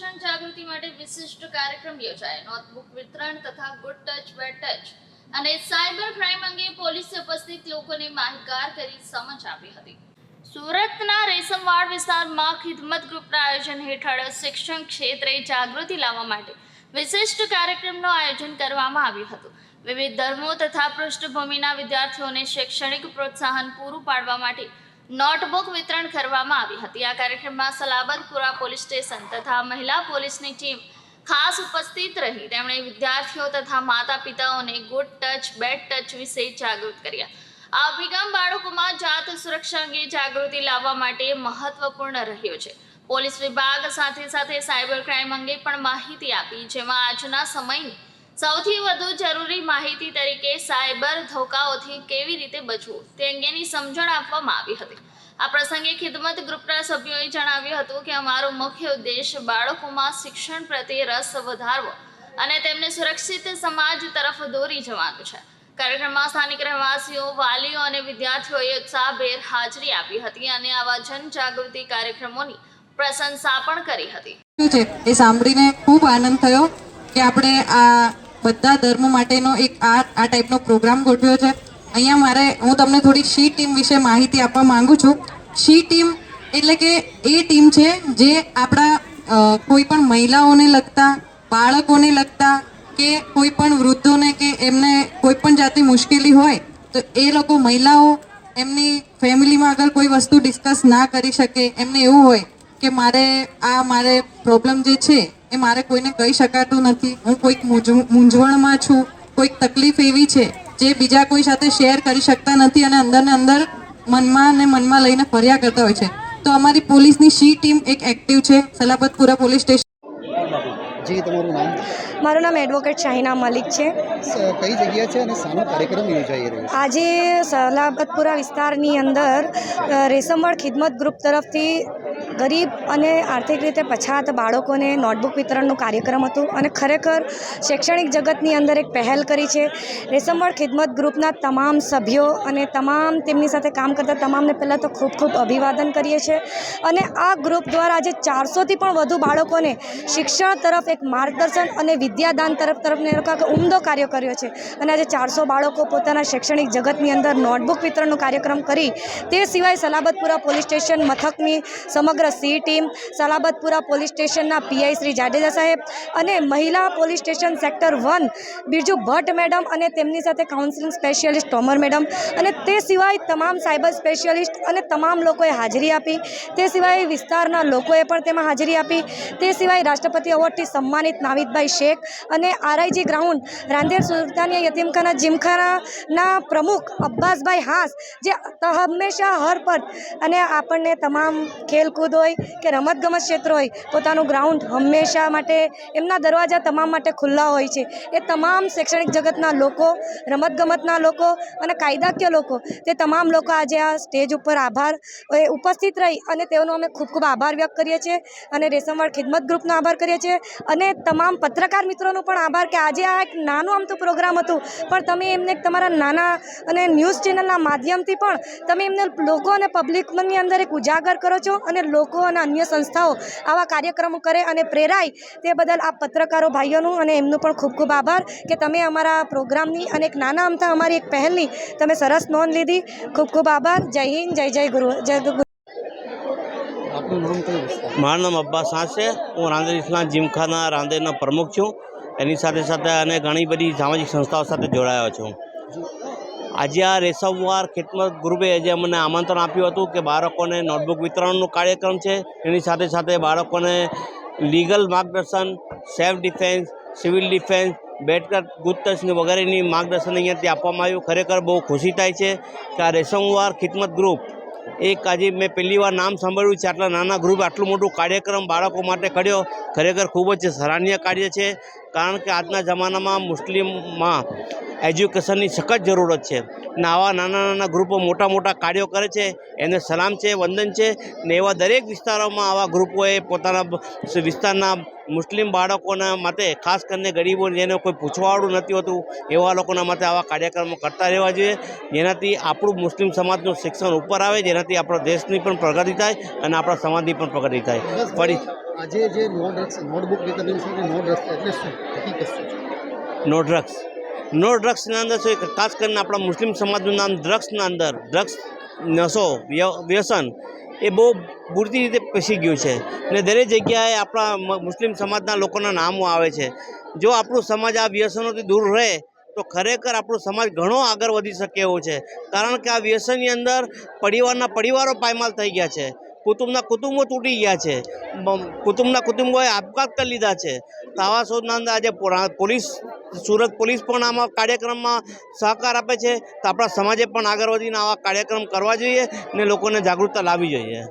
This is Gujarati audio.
શિક્ષણ જાગૃતિ માટે વિશિષ્ટ કાર્યક્રમ યોજાય. નોટબુક વિતરણ તથા ગુડ ટચ, બેડ ટચ અને સાયબર ક્રાઇમ અંગે પોલીસે ઉપસ્થિત લોકોને માહિતગાર કરી સમજ આપી હતી. સુરતના રેશમવાડ વિસ્તારમાં ખિદમત ગ્રુપના આયોજન હેઠળ શિક્ષણ ક્ષેત્રે જાગૃતિ લાવવા માટે વિશિષ્ટ કાર્યક્રમનું આયોજન કરવામાં આવ્યું હતું. વિવિધ ધર્મો તથા પૃષ્ઠભૂમિના વિદ્યાર્થીઓને શૈક્ષણિક પ્રોત્સાહન પૂરું પાડવા માટે નોટબુક વિતરણ કરવામાં આવી હતી. આ કાર્યક્રમમાં સલાબતપુરા પોલીસ સ્ટેશન તથા મહિલા પોલીસની ટીમ ખાસ ઉપસ્થિત રહી. તેમણે વિદ્યાર્થીઓ તથા માતા પિતાઓને ગુડ ટચ બેડ ટચ વિશે જાગૃત કર્યા. આ અભિગમ બાળકોમાં જાત સુરક્ષા અંગે જાગૃતિ લાવવા માટે મહત્વપૂર્ણ રહ્યો છે. પોલીસ વિભાગ સાથે સાથે સાયબર ક્રાઇમ અંગે પણ માહિતી આપી, જેમાં આજના સમયની સૌથી વધુ જરૂરી માહિતી તરીકે સાયબર ધોકાઓથી કેવી રીતે બચવું તે અંગેની સમજણ આપવામાં આવી હતી. આ પ્રસંગે ખિદમત ગ્રુપના સભ્યોએ જણાવ્યું હતું કે અમારો મુખ્ય ઉદ્દેશ બાળકોમાં શિક્ષણ પ્રત્યે રસ વધારવો અને તેમને સુરક્ષિત સમાજ તરફ દોરી જવાનું છે. કાર્યક્રમમાં સ્થાનિક રહેવાસીઓ, વાલીઓ અને વિદ્યાર્થીઓએ ઉત્સાહભેર હાજરી આપી હતી અને આવા જનજાગૃતિ કાર્યક્રમોની પ્રશંસા પણ કરી હતી. એ સાંભળીને ખૂબ આનંદ થયો કે આપણે આ બધા ધર્મ માટેનો એક આ આ ટાઈપનો પ્રોગ્રામ ગોઠવ્યો છે. અહીંયા મારે, હું તમને થોડી શી ટીમ વિશે માહિતી આપવા માંગુ છું. શી ટીમ એટલે કે એ ટીમ છે જે આપણા કોઈ પણ મહિલાઓને લગતા, બાળકોને લગતા કે કોઈ પણ વૃદ્ધોને કે એમને કોઈ પણ જાતની મુશ્કેલી હોય, તો એ લોકો મહિલાઓ એમની ફેમિલીમાં આગળ કોઈ વસ્તુ ડિસ્કસ ના કરી શકે, એમને એવું હોય કે મારે, આ મારે પ્રોબ્લેમ જે છે એ મારે કોઈને કહી શકાતું નથી. હું કોઈક મૂંઝ- મૂંઝવણમાં છું. કોઈક તકલીફ એવી છે જે બીજા કોઈ સાથે શેર કરી શકતા નથી અને અંદરને અંદર મનમાં અને મનમાં લઈને ફર્યા કરતા હોય છે. તો અમારી પોલીસની શી ટીમ એક એક્ટિવ છે. સલાબતપુરા પોલીસ સ્ટેશન જી તમારું નામ? મારું નામ એડવોકેટ શાહિના મલિક છે. કઈ જગ્યા છે અને શાનો કાર્યક્રમ યોજાઈ રહ્યો છે? આજે સલાબતપુરા વિસ્તારની અંદર રેશમવાડ ખિદમત ગ્રુપ તરફથી ગરીબ અને આર્થિક રીતે પછાત બાળકોને નોટબુક વિતરણનું કાર્યક્રમ હતું અને ખરેખર શૈક્ષણિક જગતની અંદર એક પહેલ કરી છે. રેશમવાળ ખિદમત ગ્રુપના તમામ સભ્યો અને તમામ તેમની સાથે કામ કરતા તમામને પહેલાં તો ખૂબ ખૂબ અભિવાદન કરીએ છીએ. અને આ ગ્રુપ દ્વારા આજે ચારસોથી પણ વધુ બાળકોને શિક્ષણ તરફ એક માર્ગદર્શન અને વિદ્યાદાન તરફ તરફને ઉમદો કાર્ય કર્યો છે. અને આજે ચારસો બાળકો પોતાના શૈક્ષણિક જગતની અંદર નોટબુક વિતરણનો કાર્યક્રમ કરી તે સિવાય સલાબતપુરા પોલીસ સ્ટેશન મથકની સમગ્ર સી ટીમ સલાબતપુરા પોલીસ સ્ટેશનના પીઆઈ શ્રી જાડેજા સાહેબ અને મહિલા police station sector one Birju Bhatt madam અને તેમની સાથે કાઉન્સિલિંગ સ્પેશિયાલિસ્ટ તોમર મેડમ અને તે સિવાય તમામ સાયબર સ્પેશિયાલિસ્ટ અને તમામ લોકોએ હાજરી આપી. તે સિવાય વિસ્તારના લોકોએ પણ તેમાં હાજરી આપી. તે સિવાય રાષ્ટ્રપતિ એવોર્ડથી સન્માનિત નાવિદભાઈ શેખ અને આરઆઈજી ગ્રાઉન્ડ રાંદેર સુલતાનિયા યતીમખાના જીમખાનાના પ્રમુખ અબ્બાસભાઈ હાસ, જે હંમેશા હર અને આપણને તમામ ખેલકૂદ હોય કે રમતગમત ક્ષેત્ર હોય, પોતાનું ગ્રાઉન્ડ હંમેશા માટે, એમના દરવાજા તમામ માટે ખુલ્લા હોય છે. એ તમામ શૈક્ષણિક જગતના લોકો, રમતગમતના લોકો અને કાયદાકીય લોકો, તે તમામ લોકો આજે આ સ્ટેજ ઉપર આભાર ઉપસ્થિત રહી અને તેઓનો અમે ખૂબ ખૂબ આભાર વ્યક્ત કરીએ છીએ અને રેશમવાળ ખિદમત ગ્રુપનો આભાર કરીએ છીએ અને તમામ પત્રકાર મિત્રોનો પણ આભાર કે આજે આ એક નાનું આમ તો પ્રોગ્રામ હતું, પણ તમે એમને તમારા નાના અને ન્યૂઝ ચેનલના માધ્યમથી પણ તમે એમને લોકો અને પબ્લિકની અંદર એક ઉજાગર કરો છો અને લોકો અને અન્ય સંસ્થાઓ આવા કાર્યક્રમો કરે અને પ્રેરાય તે બદલ આ પત્રકારો ભાઈઓનું અને એમનું પણ ખૂબ ખૂબ આભાર કે તમે અમારા પ્રોગ્રામની અને એક નાના અમથા અમારી એક પહેલની તમે સરસ નોંધ લીધી. ખૂબ ખૂબ આભાર. જય હિન્દ જય જય ગુરુ જય ગુરુ. મારું નામ અબ્બાસ શાહ છે. હું રાંદેર ઇસ્લામ જીમખાના રાંદેરના પ્રમુખ છું. એની સાથે સાથે અને ઘણી બધી સામાજિક સંસ્થાઓ સાથે જોડાયો છું. આજે આ રેસમવાર ખિદમત ગ્રુપે આજે અમને આમંત્રણ આપ્યું હતું કે બાળકોને નોટબુક વિતરણનું કાર્યક્રમ છે. એની સાથે સાથે બાળકોને લીગલ માર્ગદર્શન, સેલ્ફ ડિફેન્સ, સિવિલ ડિફેન્સ બેટકર ગુપ્તસની વગેરેની માર્ગદર્શન અહીંયાથી આપવામાં આવ્યું. ખરેખર બહુ ખુશી થાય છે કે આ રેશમવાર ખિદમત ગ્રુપ એક આજે મેં પહેલી વાર નામ સાંભળ્યું છે. આટલા નાના ગ્રુપ, આટલું મોટું કાર્યક્રમ બાળકો માટે કર્યો. ખરેખર ખૂબ જ સરાહનીય કાર્ય છે. કારણ કે આજના જમાનામાં મુસ્લિમમાં એજ્યુકેશનની સખત જરૂરત છે. ને આવા નાના નાના ગ્રુપો મોટા મોટા કાર્યો કરે છે એને સલામ છે વંદન છે ને એવા દરેક વિસ્તારોમાં આવા ગ્રુપોએ પોતાના વિસ્તારના મુસ્લિમ બાળકોના માટે ખાસ કરીને ગરીબો જેને કોઈ પૂછવાવાળું નથી હોતું એવા લોકોના માટે આવા કાર્યક્રમો કરતા રહેવા જોઈએ. જેનાથી આપણું મુસ્લિમ સમાજનું શિક્ષણ ઉપર આવે જેનાથી આપણા દેશની પણ પ્રગતિ થાય અને આપણા સમાજની પણ પ્રગતિ થાય. ફરી આજે જે નો ડ્રગ્સ નોટબુક વિતરણ નો ડ્રગ્સ એટલે શું? હકીકત નો ડ્રગ્સ નો ડ્રગ્સના અંદર છે, ખાસ કરીને આપણા મુસ્લિમ સમાજનું નામ ડ્રગ્સના અંદર ડ્રગ્સ નશો વ્ય- વ્યસન, એ બહુ પૂરતી રીતે પેસી ગયું છે. ને દરેક જગ્યાએ આપણા મુસ્લિમ સમાજના લોકોના નામો આવે છે. જો આપણું સમાજ આ વ્યસનોથી દૂર રહે, તો ખરેખર આપણું સમાજ ઘણો આગળ વધી શકે એવું છે. કારણ કે આ વ્યસનની અંદર પરિવારના પરિવારો પાયમાલ થઈ ગયા છે. કુટુંબના કુટુંબો તૂટી ગયા છે. કુટુંબના કુટુંબોએ આપઘાત કરી લીધા છે. તો આવા શોધના અંદર આજે પોલીસ, સુરત પોલીસ પણ આમાં કાર્યક્રમમાં સહકાર આપે છે. તો આપણા સમાજે પણ આગળ વધીને આવા કાર્યક્રમ કરવા જોઈએ ને લોકોને જાગૃતતા લાવવી જોઈએ.